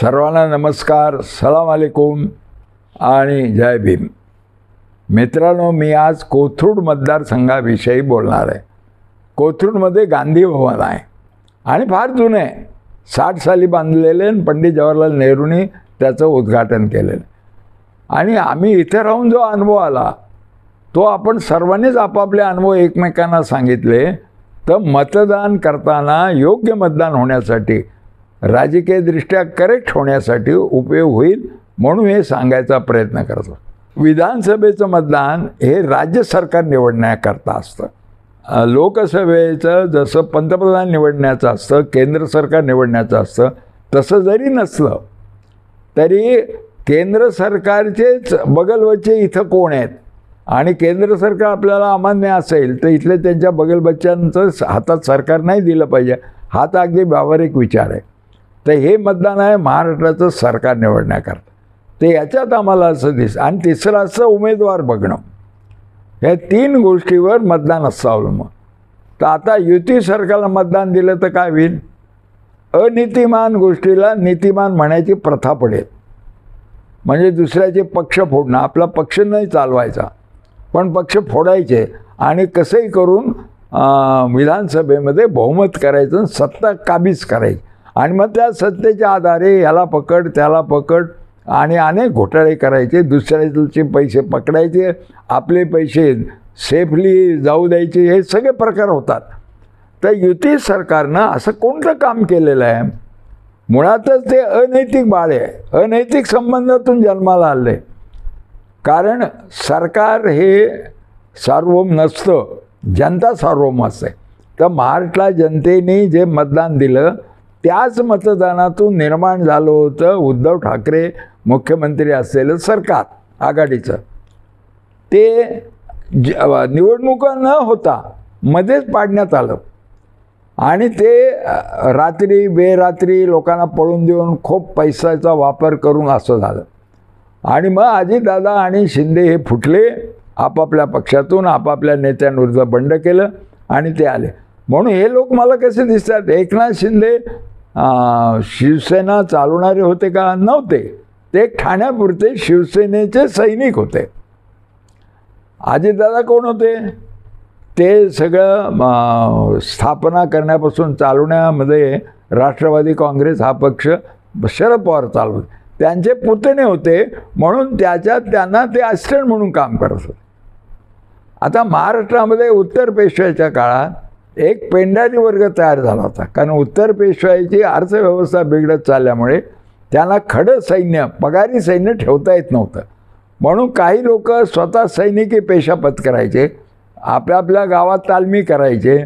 सर्वांना नमस्कार सलाम अलेकुम आणि जय भीम. मित्रांनो मी आज कोथरूड मतदारसंघाविषयी बोलणार आहे. कोथरूडमध्ये गांधी भवन आहे आणि फार जुने साठ साली बांधलेले आणि पंडित जवाहरलाल नेहरूंनी त्याचं उद्घाटन केलेलं. आणि आम्ही इथे राहून जो अनुभव आला तो आपण सर्वांनीच आपापले अनुभव एकमेकांना सांगितले तर मतदान करताना योग्य मतदान होण्यासाठी राजकीयदृष्ट्या करेक्ट होण्यासाठी उपयोग होईल म्हणून हे सांगायचा प्रयत्न करतो विधानसभेचं मतदान हे राज्य सरकार निवडण्याकरता असतं. लोकसभेचं जसं पंतप्रधान निवडण्याचं असतं केंद्र सरकार निवडण्याचं असतं तसं जरी नसलं तरी केंद्र सरकारचेच बगलवच्चे इथं कोण आहेत? आणि केंद्र सरकार आपल्याला अमान्य असेल तर इथले त्यांच्या बगलबच्च्यांचं हातात सरकार नाही दिलं पाहिजे. हा तर अगदी व्यावहारिक विचार आहे. तर हे मतदान आहे महाराष्ट्राचं सरकार निवडण्याकरता. ते याच्यात आम्हाला असं दिस आणि तिसरं असं उमेदवार बघणं. या तीन गोष्टीवर मतदान असतं अवलंबून. तर आता युती सरकारला मतदान दिलं तर काय होईल? अनितिमान गोष्टीला नीतिमान म्हणायची प्रथा पडेल. म्हणजे दुसऱ्याचे पक्ष फोडणं. आपला पक्ष नाही चालवायचा. पण पक्ष फोडायचे आणि कसंही करून विधानसभेमध्ये बहुमत करायचं सत्ता काबीज करायची. आणि मग त्या सत्तेच्या आधारे ह्याला पकड त्याला पकड आणि अनेक घोटाळे करायचे. दुसऱ्याचे पैसे पकडायचे आपले पैसे सेफली जाऊ द्यायचे हे सगळे प्रकार होतात. तर युती सरकारनं असं कोणतं काम केलेलं आहे? मुळातच ते अनैतिक बाळ आहे. अनैतिक संबंधातून जन्माला आले. कारण सरकार हे सार्वभौम नसतं. जनता सार्वभौम असते तर महाराष्ट्राला जनतेने जे मतदान दिलं त्याच मतदानातून निर्माण झालं होतं उद्धव ठाकरे मुख्यमंत्री असलेलं सरकार आघाडीचं. ते ज निवडणुका न होता मध्येच पाडण्यात आलं. आणि ते रात्री बेरात्री लोकांना पळून देऊन खूप पैशाचा वापर करून असं झालं. आणि मग अजितदादा आणि शिंदे हे फुटले आपापल्या पक्षातून आपापल्या नेत्यांविरुद्ध बंड केलं आणि ते आले. म्हणून हे लोक मला कसे दिसतात? एकनाथ शिंदे शिवसेना चालवणारे होते का? नव्हते. ते ठाण्यापुरते शिवसेनेचे सैनिक होते. आजीदादा कोण होते? ते सगळं स्थापना करण्यापासून चालवण्यामध्ये राष्ट्रवादी काँग्रेस हा पक्ष शरद पवार चालवत. त्यांचे पुतणे होते म्हणून त्याच्यात त्यांना ते असिस्टंट म्हणून काम करत होते. आता महाराष्ट्रामध्ये उत्तर पेशव्याच्या काळात एक पेंढारी वर्ग तयार झाला होता. कारण उत्तर पेशवाईची अर्थव्यवस्था बिघडत चालल्यामुळे त्यांना खडं सैन्य पगारी सैन्य ठेवता येत नव्हतं. म्हणून काही लोक स्वतः सैनिकी पेशा पत्करायचे आपल्या आपल्या गावात तालमी करायचे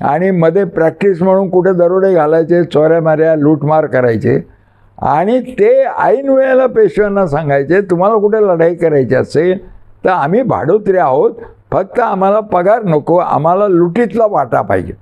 आणि मध्ये प्रॅक्टिस म्हणून कुठे दरोडे घालायचे चोऱ्या माऱ्या लूटमार करायचे. आणि ते ऐन वेळेला पेशव्यांना सांगायचे तुम्हाला कुठे लढाई करायची असेल तर आम्ही भाडोत्री आहोत फक्त आम्हाला पगार नको आम्हाला लुटीतला वाटा पाहिजे.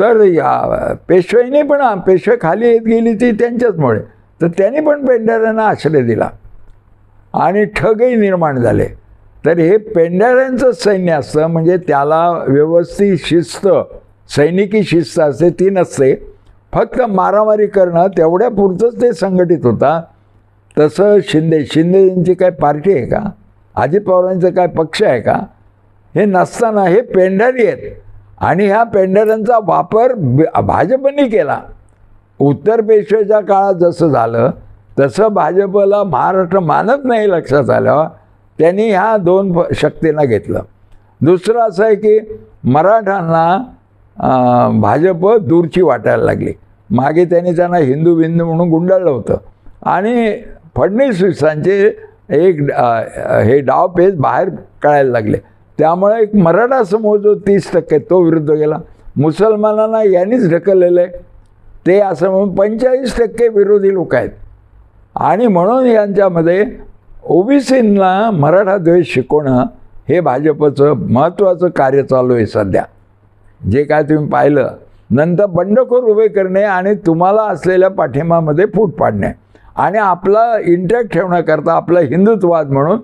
तर या पेशवाईने पण पेशवे खाली येत गेली ती त्यांच्याचमुळे. तर त्यांनी पण पेंढाऱ्यांना आश्रय दिला. आणि ठगही निर्माण झाले. तर हे पेंढाऱ्यांचं सैन्य असतं म्हणजे त्याला व्यवस्थित शिस्त सैनिकी शिस्त असते ती नसते. फक्त मारामारी करणं तेवढ्यापुरतंच ते संघटित होता. तसं शिंदे शिंदे यांची काय पार्टी आहे का? अजित पवारांचं काय पक्ष आहे का? हे नसताना हे पेंढारी आहेत. आणि ह्या पेंढाऱ्यांचा वापर भाजपने केला. उत्तर पेशव्याच्या काळात जसं झालं तसं भाजपला महाराष्ट्र मानत नाही लक्षात आलं. त्यांनी ह्या दोन शक्तींना घेतलं. दुसरं असं आहे की मराठांना भाजप दूरची वाटायला लागली. मागे त्यांनी त्यांना हिंदू बिंदू म्हणून गुंडाळलं होतं. आणि फडणवीसांचे एक हे हे डावपेच बाहेर कळायला लागले. त्यामुळे एक मराठा समूह जो तीस टक्के तो विरुद्ध गेला. मुसलमानांना यांनीच ढकललेलं आहे. ते असं म्हणून पंचेचाळीस टक्के विरोधी लोक आहेत. आणि म्हणून यांच्यामध्ये ओबीसींना मराठा द्वेष शिकवणं हे भाजपचं महत्त्वाचं कार्य चालू आहे सध्या. जे काय तुम्ही पाहिलं. नंतर बंडखोर उभे करणे आणि तुम्हाला असलेल्या पाठिंबामध्ये फूट पाडणे. आणि आपला इंटॅक्ट ठेवण्याकरता आपला हिंदुत्ववाद म्हणून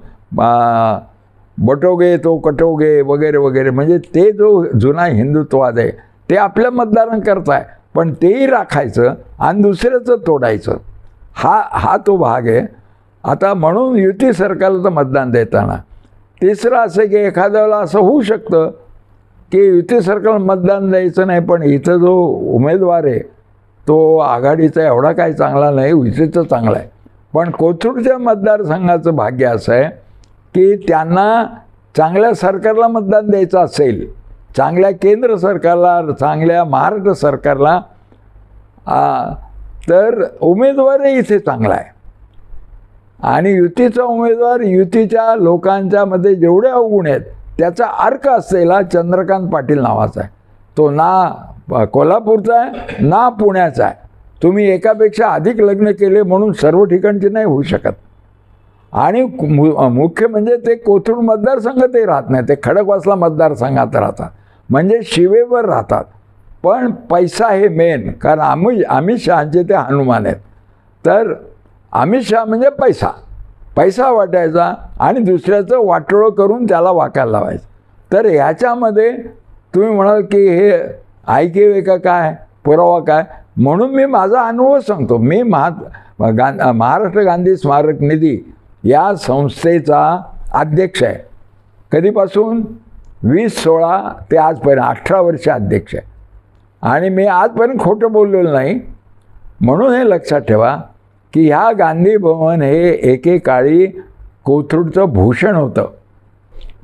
बटोगे तो कटोगे वगैरे वगैरे म्हणजे ते जो जुना हिंदुत्ववाद आहे ते आपल्या मतदारांकरता आहे पण तेही राखायचं आणि दुसऱ्याचं तोडायचं. हा हा तो भाग आहे. आता म्हणून युती सरकारला तर मतदान देताना. तिसरं असं की एखाद्या वेळेला असं होऊ शकतं की युती सरकारला मतदान द्यायचं नाही पण इथं जो उमेदवार आहे तो आघाडीचा एवढा काही चांगला नाही विजेचा चांगला आहे. पण कोथरूडच्या मतदारसंघाचं भाग्य असं आहे की त्यांना चांगल्या सरकारला मतदान द्यायचं असेल चांगल्या केंद्र सरकारला चांगल्या महाराष्ट्र सरकारला तर उमेदवारही इथे चांगला आहे. आणि युतीचा उमेदवार युतीच्या लोकांच्यामध्ये जेवढे अवगुण आहेत त्याचा अर्क असलेला चंद्रकांत पाटील नावाचा आहे. तो ना कोल्हापूरचा आहे ना पुण्याचा आहे. तुम्ही एकापेक्षा अधिक लग्न केले म्हणून सर्व ठिकाणचे नाही होऊ शकत. आणि मु मुख्य म्हणजे ते कोथरूड मतदारसंघ ते राहत नाही ते खडकवासला मतदारसंघात राहतात. म्हणजे शिवेवर राहतात. पण पैसा हे मेन कारण आम्ही अमित शहाचे ते हनुमान आहेत. तर अमित शहा म्हणजे पैसा. पैसा वाटायचा आणि दुसऱ्याचं वाटोळं करून त्याला वाकायला लावायचं. तर ह्याच्यामध्ये तुम्ही म्हणाल की हे ऐकेवे का काय पुरावा काय? म्हणून मी माझा अनुभव सांगतो. मी महा गां महाराष्ट्र गांधी स्मारक निधी या संस्थेचा अध्यक्ष आहे. कधीपासून? वीस सोळा ते आजपर्यंत अठरा वर्ष अध्यक्ष आहे. आणि मी आजपर्यंत खोटं बोललेलं नाही. म्हणून हे लक्षात ठेवा की ह्या गांधी भवन हे एकेकाळी कोथरूडचं भूषण होतं.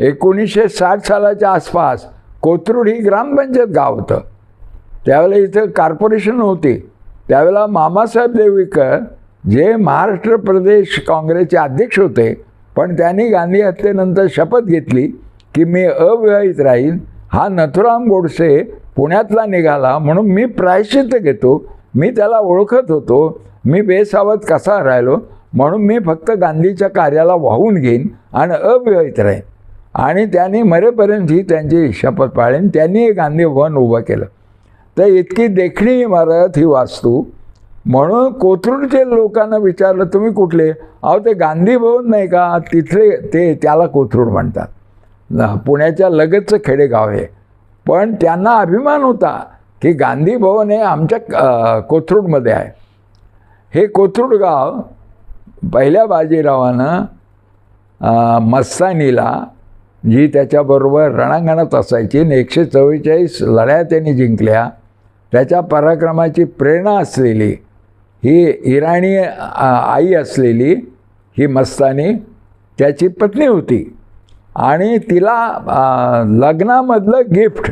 एकोणीसशे साठ सालाच्या आसपास कोथरूड ही ग्रामपंचायत गाव होतं. त्यावेळेला इथं कॉर्पोरेशन होती. त्यावेळेला मामासाहेब देवीकर जे महाराष्ट्र प्रदेश काँग्रेसचे अध्यक्ष होते पण त्यांनी गांधी हत्येनंतर शपथ घेतली की मी अविवाहित राहीन हा नथुराम गोडसे पुण्यातला निघाला म्हणून मी प्रायश्चित्त घेतो. मी त्याला ओळखत होतो. मी बेसावत कसा राहिलो म्हणून मी फक्त गांधीच्या कार्याला वाहून घेईन आणि अविवाहित राहीन. आणि त्यांनी मरेपर्यंत ही त्यांची शपथ पाळीन त्यांनी एक गांधी उभं केलं. तर इतकी देखणी इमारत ही वास्तू. म्हणून कोथरूडचे लोकांना विचारलं तुम्ही कुठले? अहो ते गांधी भवन नाही का? तिथले ते त्याला कोथरूड म्हणतात. पुण्याच्या लगतचं खेडेगाव आहे. पण त्यांना अभिमान होता की गांधी भवन हे आमच्या कोथरूडमध्ये आहे. हे कोथरूड गाव पहिल्या बाजीरावानं मस्तानीला जी त्याच्याबरोबर रणांगणात असायची आणि एकशे चव्वेचाळीस लढ्या त्यांनी जिंकल्या. त्याच्या पराक्रमाची प्रेरणा असलेली ही इराणी आई असलेली ही मस्तानी त्याची पत्नी होती. आणि तिला लग्नामधलं गिफ्ट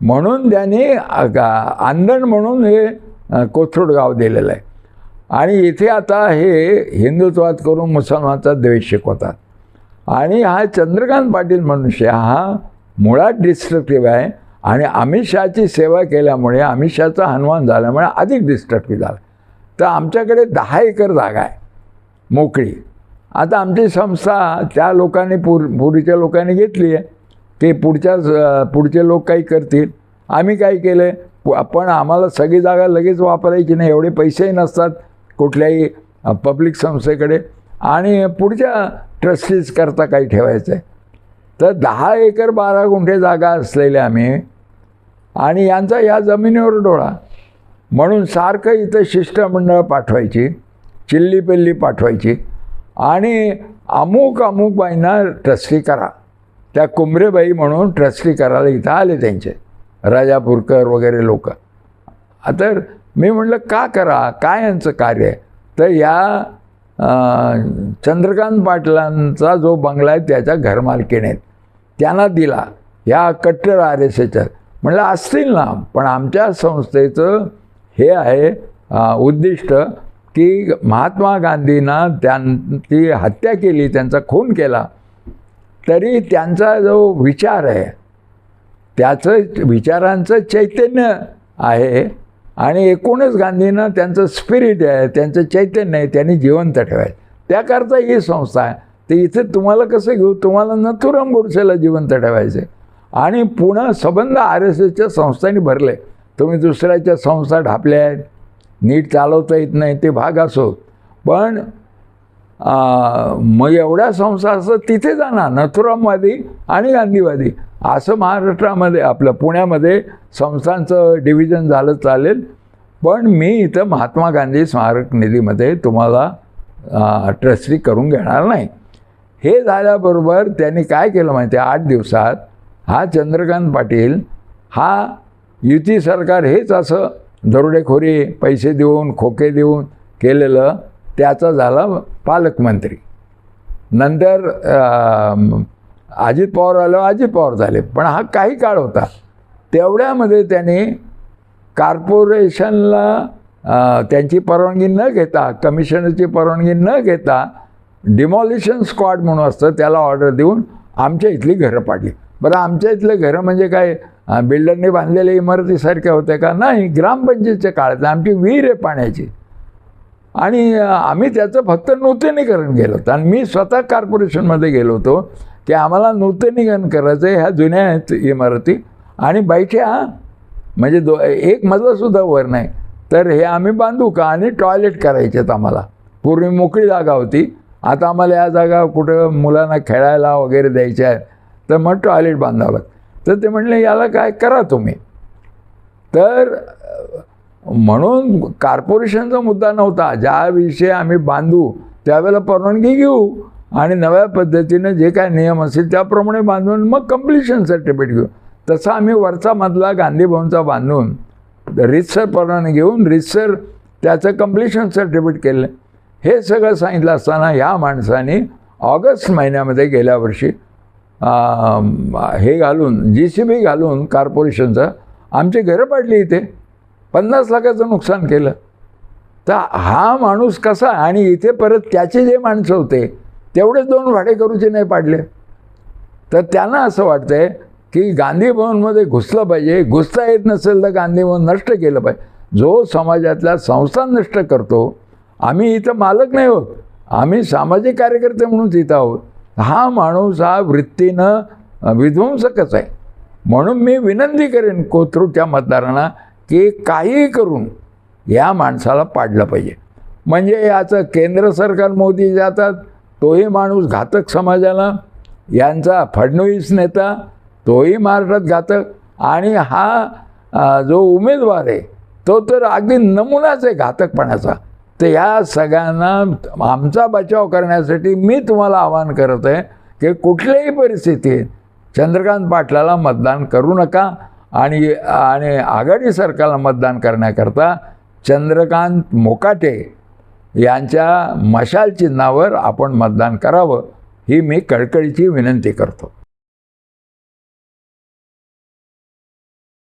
म्हणून त्यांनी आंदण म्हणून हे कोथरूड गाव दिलेलं आहे. आणि इथे आता हे हिंदुत्वात करून मुसलमानचा द्वेष शिकवतात. आणि हा चंद्रकांत पाटील मनुष्य हा मुळात डिस्ट्रक्टिव्ह आहे. आणि अमित शहाची सेवा केल्यामुळे अमित शहाचा हनुमान झाल्यामुळे अधिक डिस्ट्रक्टिव्ह झाला. तर आमच्याकडे दहा एकर जागा आहे मोकळी. आता आमची संस्था त्या लोकांनी पूर पूर्वीच्या लोकांनी घेतली आहे. की पुढच्या पुढचे लोक काही करतील. आम्ही काय केलं? पण आम्हाला सगळी जागा लगेच वापरायची नाही. एवढे पैसेही नसतात कुठल्याही पब्लिक संस्थेकडे. आणि पुढच्या ट्रस्टीज करता काही ठेवायचं आहे तर दहा एकर बारा गुंठे जागा असलेल्या आम्ही आणि यांचा या जमिनीवर डोळा. म्हणून सारखं इथं शिष्टमंडळ पाठवायची चिल्ली पिल्ली पाठवायची आणि अमुक अमुक बाईंना ट्रस्टी करा. त्या कुंभरेबाई म्हणून ट्रस्टी करायला इथं आले त्यांचे राजापूरकर वगैरे लोक. तर मी म्हटलं का करा? काय यांचं कार्य? आहे तर या चंद्रकांत पाटलांचा जो बंगला आहे त्याच्या घरमालकीने. त्यांना दिला. या कट्टर आर एस एच्या. म्हणलं असतील ना पण आमच्या संस्थेचं हे आहे उद्दिष्ट की महात्मा गांधींना त्यांची हत्या केली त्यांचा खून केला. तरी त्यांचा जो विचार आहे त्याचं विचारांचं चैतन्य आहे. आणि एकूणच गांधींना त्यांचं स्पिरिट आहे त्यांचं चैतन्य आहे त्यांनी जिवंत ठेवायचं. त्याकरता ही संस्था आहे. तर इथे तुम्हाला कसं घेऊ? तुम्हाला नथुराम गोडसेला जिवंत ठेवायचे आणि पुन्हा संबंध आर एस एसच्या संस्थांनी भरले. तुम्ही दुसऱ्याच्या संस्था ढापल्या आहेत. नीट चालवता येत नाही ते भाग असो. पण मग एवढ्या संस्था असं तिथे जाणार नथुरामवादी आणि गांधीवादी. असं महाराष्ट्रामध्ये आपलं पुण्यामध्ये संस्थांचं डिव्हिजन झालं चालेल. पण मी इथं महात्मा गांधी स्मारक निधीमध्ये तुम्हाला ट्रस्टी करून घेणार नाही. हे झाल्याबरोबर त्यांनी काय केलं माहिती आहे आठ दिवसात हा चंद्रकांत पाटील हा युती सरकार हेच असं दरोडेखोरी पैसे देऊन खोके देऊन केलेलं त्याचा झाला पालकमंत्री. नंतर अजित पवार आलो अजित पवार झाले. पण हा काही काळ होता. तेवढ्यामध्ये त्याने कार्पोरेशनला त्यांची परवानगी न घेता कमिशनरची परवानगी न घेता डिमॉलिशन स्क्वॉड म्हणून असतं त्याला ऑर्डर देऊन आमच्या इथली घरं पाडली. बरं आमच्या इथले घरं म्हणजे काय? बिल्डरने बांधलेल्या इमारतीसारख्या होत्या का? नाही ग्रामपंचायतच्या काळात आमची विहीर आहे पाण्याची. आणि आम्ही त्याचं फक्त नूतनीकरण केलं. होतं आणि मी स्वतः कॉर्पोरेशनमध्ये गेलो होतो की आम्हाला नूतनीकरण करायचं आहे ह्या जुन्या आहेत इमारती आणि बैठ्या म्हणजे दो एक मजलासुद्धा वर नाही. तर हे आम्ही बांधू का आणि टॉयलेट करायचेत आम्हाला. पूर्वी मोकळी जागा होती. आता आम्हाला या जागा कुठं मुलांना खेळायला वगैरे द्यायच्या आहेत तर मग टॉयलेट बांधावं लागतं. तर ते म्हणले याला काय करा तुम्ही? तर म्हणून कॉर्पोरेशनचा मुद्दा नव्हता. ज्याविषयी आम्ही बांधू त्यावेळेला परवानगी घेऊ आणि नव्या पद्धतीनं जे काय नियम असतील त्याप्रमाणे बांधून मग कम्प्लिशन सर्टिफिकेट घेऊ. तसं आम्ही वरचा मधला गांधी भवनचा बांधून रितसर परवानगी घेऊन रितसर त्याचं कम्प्लिशन सर्टिफिकेट केलं. हे सगळं सांगितलं असताना ह्या माणसाने ऑगस्ट महिन्यामध्ये गेल्या वर्षी हे घालून जी सी बी घालून कॉर्पोरेशनचं आमची घरं पाडली इथे. पन्नास लाखाचं नुकसान केलं. तर हा माणूस कसा आणि इथे परत त्याचे जे माणसं होते तेवढेच दोन भाडेकरूचे नाही पाडले. तर त्यांना असं वाटतंय की गांधी भवनमध्ये घुसलं पाहिजे. घुसता येत नसेल तर गांधी भवन नष्ट केलं पाहिजे. जो समाजातल्या संस्था नष्ट करतो आम्ही इथं मालक नाही होत. आम्ही सामाजिक कार्यकर्ते म्हणूनच इथं आहोत. हा माणूस हा वृत्तीनं विध्वंसकच आहे. म्हणून मी विनंती करेन कोथरूडच्या मतदारांना की काहीही करून या माणसाला पाडलं पाहिजे. म्हणजे याचं केंद्र सरकार मोदी जातात तोही माणूस घातक समाजाला यांचा फडणवीस नेता तोही महाराष्ट्रात घातक. आणि हा जो उमेदवार आहे तो तर अगदी नमुनाच आहे घातकपणाचा. तर या सगळ्यांना आमचा बचाव करण्यासाठी मी तुम्हाला आवाहन करत आहे की कुठल्याही परिस्थितीत चंद्रकांत पाटलाला मतदान करू नका. आणि आणि आघाडी सरकारला मतदान करण्याकरता चंद्रकांत मोकाटे यांच्या मशाल चिन्हावर आपण मतदान करावं ही मी कळकळीची विनंती करतो.